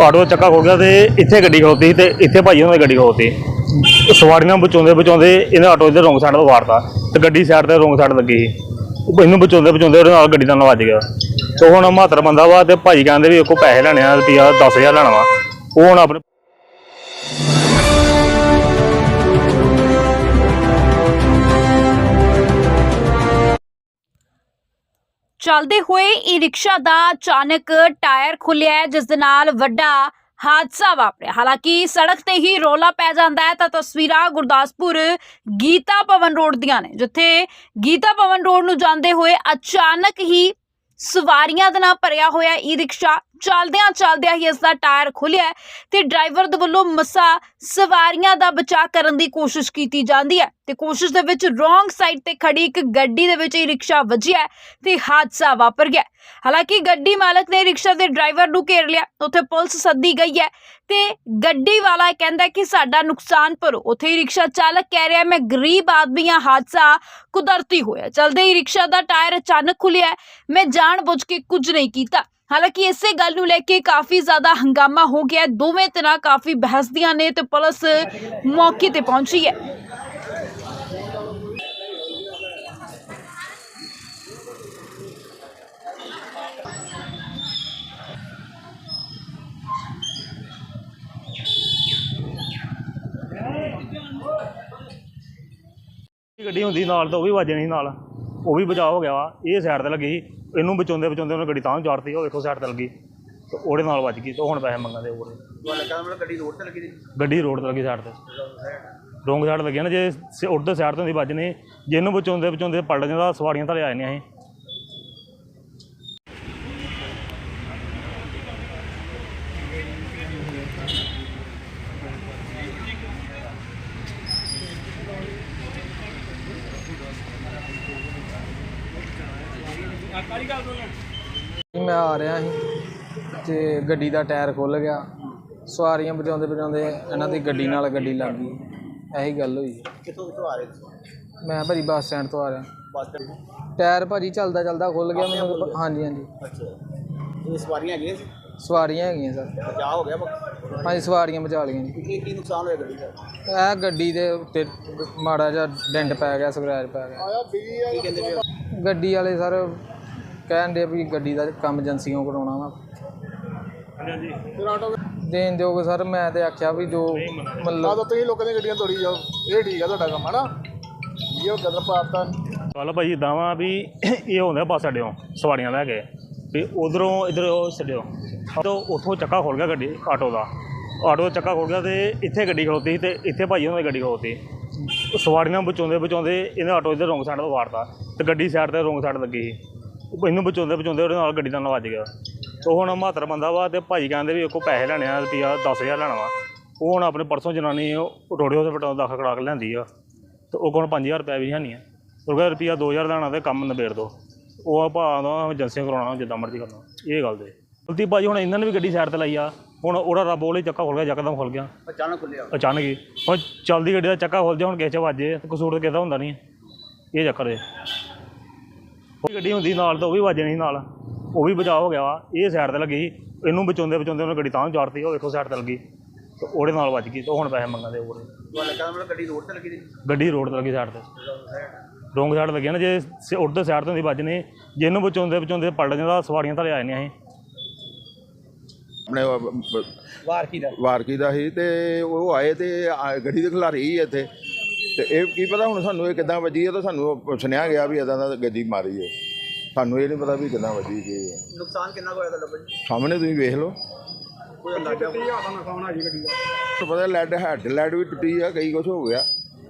Auto ਦਾ ਚੱਕਾ ਖੋ ਗਿਆ ਤੇ ਇੱਥੇ ਗੱਡੀ ਖਲੋਤੀ ਸੀ ਤੇ ਇੱਥੇ ਭਾਈ ਉਹਨਾਂ ਦੀ ਗੱਡੀ ਖਲੋਤੀ। ਤੇ ਸਵਾਰੀਆਂ ਬਚਾਉਂਦੇ ਬਚਾਉਂਦੇ ਇਹਨੇ ਆਟੋ ਦੇ ਰੋਂਗ ਸਾਈਡ ਤੋਂ ਵਾਰਤਾ ਤੇ ਗੱਡੀ ਸਾਈਡ ਤੇ ਰੋਂਗ ਸਾਈਡ ਲੱਗੀ। ਸੀ ਉਹ ਇਹਨੂੰ ਬਚਾਉਂਦੇ ਬਚਾਉਂਦੇ ਉਹਦੇ ਨਾਲ ਗੱਡੀ ਨਾਲ ਵੱਜ ਗਿਆ। ਤੇ ਹੁਣ ਮਾਤਰ ਬੰਦਾ ਵਾ ਤੇ ਭਾਈ ਕਹਿੰਦੇ ਵੀ ਕੋ ਪੈਸੇ ਲੈਣੇ ਆ ਰੁਪਿਆ 10000 ਲੈਣਾ ਵਾ। ਉਹ ਹੁਣ ਆਪਣੇ ਚੱਲਦੇ ਹੋਏ ਈ ਰਿਕਸ਼ਾ ਦਾ ਅਚਾਨਕ ਟਾਇਰ ਖੁੱਲਿਆ ਜਿਸ ਦੇ ਨਾਲ ਵੱਡਾ ਹਾਦਸਾ ਵਾਪਰਿਆ। ਹਾਲਾਂਕਿ ਸੜਕ ਤੇ ਹੀ ਰੋਲਾ ਪੈ ਜਾਂਦਾ ਹੈ, ਤਾਂ ਤਸਵੀਰਾਂ ਗੁਰਦਾਸਪੁਰ ਗੀਤਾ ਭਵਨ ਰੋਡ ਦੀਆਂ ਨੇ, ਜਿੱਥੇ ਗੀਤਾ ਭਵਨ ਰੋਡ ਨੂੰ ਜਾਂਦੇ ਹੋਏ ਅਚਾਨਕ ਹੀ ਸਵਾਰੀਆਂ ਦੇ ਨਾਲ ਭਰਿਆ ਹੋਇਆ ਈ ਰਿਕਸ਼ਾ ਚਲਦਿਆਂ ਚਲਦਿਆਂ ਹੀ ਇਸ ਦਾ ਟਾਇਰ ਖੁੱਲਿਆ ਤੇ ਡਰਾਈਵਰ ਦੇ ਵੱਲੋਂ ਮਸਾ ਸਵਾਰੀਆਂ ਦਾ ਬਚਾਅ ਕਰਨ ਦੀ ਕੋਸ਼ਿਸ਼ ਕੀਤੀ ਜਾਂਦੀ ਹੈ ਤੇ ਕੋਸ਼ਿਸ਼ ਦੇ ਵਿੱਚ ਰੋਂਗ ਸਾਈਡ ਤੇ ਖੜੀ ਇੱਕ ਗੱਡੀ ਦੇ ਵਿੱਚ ਹੀ ਰਿਕਸ਼ਾ ਵੱਜਿਆ ਤੇ ਹਾਦਸਾ ਵਾਪਰ ਗਿਆ ਹਾਲਾਂਕਿ ਗੱਡੀ ਮਾਲਕ ਨੇ ਰਿਕਸ਼ਾ ਦੇ ਡਰਾਈਵਰ ਨੂੰ ਘੇਰ ਲਿਆ, ਉੱਥੇ ਪੁਲਿਸ ਸੱਦੀ ਗਈ ਹੈ ਤੇ ਗੱਡੀ ਵਾਲਾ ਕਹਿੰਦਾ ਕਿ ਸਾਡਾ ਨੁਕਸਾਨ ਭਰੋ। ਉੱਥੇ ਹੀ ਰਿਕਸ਼ਾ ਚਾਲਕ ਕਹਿ ਰਿਹਾ, ਮੈਂ ਗਰੀਬ ਆਦਮੀ ਹਾਂ, ਹਾਦਸਾ ਕੁਦਰਤੀ ਹੋਇਆ ਚਲਦੇ ਹੀ ਰਿਕਸ਼ਾ ਦਾ ਟਾਇਰ ਅਚਾਨਕ ਖੁੱਲਿਆ ਮੈਂ ਜਾਣ ਬੁੱਝ ਕੇ ਕੁਝ ਨਹੀਂ ਕੀਤਾ। ਹਾਲਾਂਕਿ ਇਸੇ ਗੱਲ ਨੂੰ ਲੈ ਕੇ ਕਾਫੀ ਜ਼ਿਆਦਾ ਹੰਗਾਮਾ ਹੋ ਗਿਆ ਦੋਵੇਂ ਤਰ੍ਹਾਂ ਕਾਫੀ ਬਹਿਸਦੀਆਂ ਨੇ ਤੇ ਪੁਲਿਸ ਮੌਕੇ ਤੇ ਪਹੁੰਚੀ ਹੈ। ਗੱਡੀ ਹੁੰਦੀ ਨਾਲ ਤਾਂ ਉਹ ਵੀ ਵੱਜਣੀ ਸੀ ਨਾਲ। ਉਹ ਵੀ ਬਚਾਅ ਹੋ ਗਿਆ ਵਾ। ਇਹ ਸਾਈਡ ਤੇ ਲੱਗੀ ਸੀ। ਇਹਨੂੰ ਬਚਾਉਂਦੇ ਬਚਾਉਂਦੇ ਉਹਨੇ ਗੱਡੀ ਤਾਂ ਨੂੰ ਚਾੜਤੀ ਉਹ ਵੇਖੋ ਸਾਈਡ ਤੇ ਲੱਗੀ। ਤੇ ਉਹਦੇ ਨਾਲ ਵੱਜ ਗਈ ਤੇ ਹੁਣ ਪੈਸੇ ਮੰਗਦੇ ਉਹ ਤੁਹਾਨੂੰ ਲੱਗਾ ਮਤਲਬ ਗੱਡੀ ਰੋਡ ਤੇ ਲੱਗੀ ਸੀ। ਗੱਡੀ ਰੋਡ ਤੇ ਲੱਗੀ ਸਾਈਡ ਤੇ। ਰੋਂਗ ਸਾਈਡ ਲੱਗੀ ਨਾ, ਜੇ ਉਧਰ ਸਾਈਡ ਤੋਂ ਦੀ ਵੱਜਣੀ, ਜੇ ਇਹਨੂੰ ਬਚਾਉਂਦੇ ਬਚਾਉਂਦੇ ਪਲਟ ਜਾਂਦਾ, ਸਵਾਰੀਆਂ ਥੱਲੇ ਆ ਜਾਂਦੀਆਂ ਸੀ। ਮੈਂ ਆ ਰਿਹਾ ਸੀ ਤੇ ਗੱਡੀ ਦਾ ਟਾਇਰ ਖੁੱਲ ਗਿਆ। ਸਵਾਰੀਆਂ ਬਚਾਉਂਦੇ ਬਚਾਉਂਦੇ ਇਹਨਾਂ ਦੀ ਗੱਡੀ ਨਾਲ ਗੱਡੀ ਲੱਗ ਗਈ। ਇਹੀ ਗੱਲ ਹੋਈ। ਕਿੱਥੋਂ ਕਿੱਥੋਂ ਆ ਰਹੇ ਸੀ? ਮੈਂ ਭਾਜੀ ਬੱਸ ਸਟੈਂਡ ਤੋਂ ਆ ਰਿਹਾ। ਬੱਸ ਤੇ? ਟਾਇਰ ਭਾਜੀ ਚੱਲਦਾ ਚੱਲਦਾ ਖੁੱਲ ਗਿਆ ਮੈਨੂੰ। ਹਾਂਜੀ ਹਾਂਜੀ। ਅੱਛਾ। ਇਹ ਸਵਾਰੀਆਂ ਹੈਗੀਆਂ ਸੀ? ਸਵਾਰੀਆਂ ਹੈਗੀਆਂ ਸਰ। ਬਚਾਅ ਹੋ ਗਿਆ ਵਾ। ਹਾਂਜੀ ਸਵਾਰੀਆਂ ਬਚਾ ਲਈਆਂ ਜੀ। ਕੀ ਕੀ ਨੁਕਸਾਨ ਹੋਇਆ ਗੱਡੀ ਦਾ? ਇਹ ਗੱਡੀ ਦੇ ਉੱਤੇ ਮਾੜਾ ਜਿਹਾ ਡੈਂਟ ਪੈ ਗਿਆ ਸਕ੍ਰੈਚ ਪੈ ਗਿਆ। ਕੀ ਕਹਿੰਦੇ ਪਏ ਹੋ? ਗੱਡੀ ਵਾਲੇ ਸਰ ਕਹਿਣ ਦੇ ਵੀ ਗੱਡੀ ਦਾ ਕੰਮ ਏਜੰਸੀਆਂ ਕਰਾਉਣਾ ਵਾ। ਹਾਂਜੀ। ਦੇਣ ਦਿਓਗੇ ਸਰ ਮੈਂ ਤੇ ਆਖਿਆ ਵੀ ਜੋ ਮਤਲਬ ਤੁਸੀਂ ਲੋਕਾਂ ਦੀਆਂ ਗੱਡੀਆਂ ਤੋੜੀ ਜਾਓ। ਇਹ ਠੀਕ ਆ ਤੁਹਾਡਾ ਕੰਮ ਹਨਾ? ਇਹ ਗਦਰ ਪਾਤਾ। ਗੱਲ ਭਾਈ ਇਦਾਂ ਵਾ ਵੀ ਇਹ ਹੁੰਦਾ ਬੱਸ ਅੱਡਿਓਂ ਸਵਾਰੀਆਂ ਲੈ ਕੇ। ਵੀ ਉਧਰੋਂ ਇਧਰ ਉਹ ਛੱਡਿਓ। ਤੋਂ ਉੱਥੋਂ ਚੱਕਾ ਖੋਲ ਗਿਆ ਗੱਡੀ ਆਟੋ ਦਾ। ਆਟੋ ਦਾ ਚੱਕਾ ਖੋਲ ਗਿਆ ਤੇ ਇੱਥੇ ਗੱਡੀ ਖਲੋਤੀ ਸੀ ਤੇ ਇੱਥੇ ਭਾਈ ਉਹਨਾਂ ਦੀ ਗੱਡੀ ਖਲੋਤੀ। ਸਵਾਰੀਆਂ ਬਚਾਉਂਦੇ ਬਚਾਉਂਦੇ ਇਹਨੇ ਆਟੋ ਇਧਰ ਰੋਂਗ ਸਾਈਡ ਤੋਂ ਵਾਰਤਾ ਤੇ ਗੱਡੀ ਸਾਈਡ ਤੇ ਰੋਂਗ ਸਾਈਡ ਲੱਗੀ। ਸੀ ਉਹ ਇਹਨੂੰ ਬਚਾਉਂਦੇ ਬਚਾਉਂਦੇ ਉਹਦੇ ਨਾਲ ਗੱਡੀ ਨਾਲ ਵੱਜ ਗਿਆ। ਤੇ ਹੁਣ ਮਾਤਰ ਬੰਦਾ ਵਾ ਤੇ ਭਾਈ ਕਹਿੰਦੇ ਵੀ ਕੋ ਪੈਸੇ ਲੈਣੇ ਆ ਰੁਪਿਆ 10000 ਲੈਣਾ ਵਾ। ਉਹ ਹੁਣ ਆਪਣੇ ਪਰਸੋਂ ਜਨਾਨੀ ਉਹ ਰੋੜੇ ਹਸਪਤਾਲ ਦਾਖਲ ਕਰਾ ਕੇ ਲਿਆਂਦੀ ਆ। ਤੇ ਉਹ ਕੋਲ 5000 ਰੁਪਏ ਵੀ ਹੈ ਨਹੀਂ ਆ। ਉਹ ਕਹਿੰਦਾ ਰੁਪਿਆ 2000 ਲੈਣਾ ਤੇ ਕੰਮ ਨਿਬੇੜ ਦੋ। ਉਹ ਆ ਭਾਅ ਦਾ ਏਜੰਸੀਆਂ ਕਰਾਉਣਾ ਜਿੱਦਾਂ ਮਰਜ਼ੀ ਕਰਨਾ। ਇਹ ਗੱਲ ਦੇ। ਗਲਤੀ ਭਾਜੀ ਹੁਣ ਇਹਨਾਂ ਨੇ ਵੀ ਗੱਡੀ ਸਾਈਡ ਤੇ ਲਾਈ ਆ। ਹੁਣ ਉਹਦਾ ਰੱਬ ਉਹਲੇ ਚੱਕਾ ਖੁੱਲ ਗਿਆ ਯਕਦਮ ਖੁੱਲ ਗਿਆ। ਅਚਾਨਕ ਖੁੱਲਿਆ। ਅਚਾਨਕ ਹੀ। ਹੁਣ ਚੱਲਦੀ ਗੱਡੀ ਦਾ ਚੱਕਾ ਖੁੱਲ ਜਾ ਹੁਣ ਕਿਸੇ 'ਚ ਵੱਜੇ ਤੇ ਕਸੂਰ ਤਾਂ ਕਿਸੇ ਦਾ ਹੁੰਦਾ ਨਹੀਂ ਇਹ ਚੱਕਰ ਹੈ ਉਹ ਗੱਡੀ ਹੁੰਦੀ ਨਾਲ ਤਾਂ ਉਹ ਵੀ ਵੱਜਣੀ ਸੀ ਨਾਲ। ਉਹ ਵੀ ਬਚਾਅ ਹੋ ਗਿਆ ਵਾ। ਇਹ ਸਾਈਡ ਤੇ ਲੱਗੀ। ਇਹਨੂੰ ਬਚਾਉਂਦੇ ਬਚਾਉਂਦੇ ਉਹਨੇ ਗੱਡੀ ਤਾਂ ਚਾੜਤੀ ਉਹ ਵੇਖੋ ਸਾਈਡ ਤੇ ਲੱਗੀ। ਤੇ ਉਹਦੇ ਨਾਲ ਵੱਜ ਗਈ ਤੇ ਉਹ ਹੁਣ ਪੈਸੇ ਮੰਗਦੇ ਮਤਲਬ ਗੱਡੀ ਰੋਡ ਤੇ ਲੱਗੀ ਸੀ? ਗੱਡੀ ਰੋਡ ਤੇ ਲੱਗੀ ਸਾਈਡ ਤੇ। ਰੋਂਗ ਸਾਈਡ ਲੱਗੀ ਨਾ ਜੇ ਉਧਰ ਸਾਈਡ ਤੋਂ ਦੀ ਵੱਜਣੀ ਜੇ ਇਹਨੂੰ ਬਚਾਉਂਦੇ ਬਚਾਉਂਦੇ ਪਲਟ ਜਾਂਦਾ ਸਵਾਰੀਆਂ ਥੱਲੇ ਆ ਜਾਂਦੀਆਂ ਸੀ। ਆਪਣੇ ਉਹ ਵਾਰ ਕੀ ਦਾ। ਵਾਰਕੀ ਦਾ ਸੀ ਤੇ ਉਹ ਆਏ ਤੇ ਆ- ਗੱਡੀ ਦੇ ਖਿਲਾਰੀ ਇੱਥੇ। ਤੇ ਇਹ ਕੀ ਪਤਾ ਹੁਣ ਸਾਨੂੰ ਇਹ ਕਿੱਦਾਂ ਵੱਜੀ ਹੈ ਤਾਂ ਸਾਨੂੰ ਸੁਣਿਆ ਗਿਆ ਵੀ ਇਦਾਂ ਦਾ ਗੱਡੀ ਮਾਰੀ ਹੈ ਸਾਨੂੰ ਇਹ ਨਹੀਂ ਪਤਾ ਵੀ ਕਿੱਦਾਂ ਵੱਜੀ ਕੀ ਹੈ ਨੁਕਸਾਨ ਕਿੰਨਾ ਕੁ ਹੋਇਆ ਤੁਹਾਡਾ ਭਾਜੀ? ਸਾਹਮਣੇ ਤੁਸੀਂ ਵੇਖ ਲਓ। ਕੋਈ ਅੰਦਾਜ਼ਾ ਤੁਹਾਨੂੰ ਪਤਾ ਲੈਡ ਹੈਡ ਲੈਡ ਵੀ ਟੁੱਟੀ ਆ ਕਈ ਕੁਝ ਹੋ ਗਿਆ।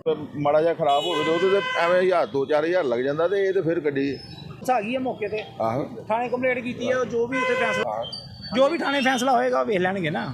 ਤੇ ਮਾੜਾ ਜਿਹਾ ਖਰਾਬ ਹੋਵੇ ਤੇ ਉਹਦੇ ਤੇ ਐਵੇਂ ਹਜ਼ਾਰ ਦੋ ਚਾਰ ਹਜ਼ਾਰ ਲੱਗ ਜਾਂਦਾ ਤੇ ਇਹ ਤੇ ਫਿਰ ਗੱਡੀ ਆ ਗਈ ਹੈ ਮੌਕੇ ਤੇ। ਆਹੋ। ਥਾਣੇ ਕੰਪਲੇਂਟ ਕੀਤੀ ਹੈ ਜੋ ਵੀ ਉੱਥੇ ਫੈਸਲਾ ਜੋ ਵੀ ਥਾਣੇ ਫੈਸਲਾ ਹੋਏਗਾ ਉਹ ਵੇਖ ਲੈਣਗੇ ਨਾ।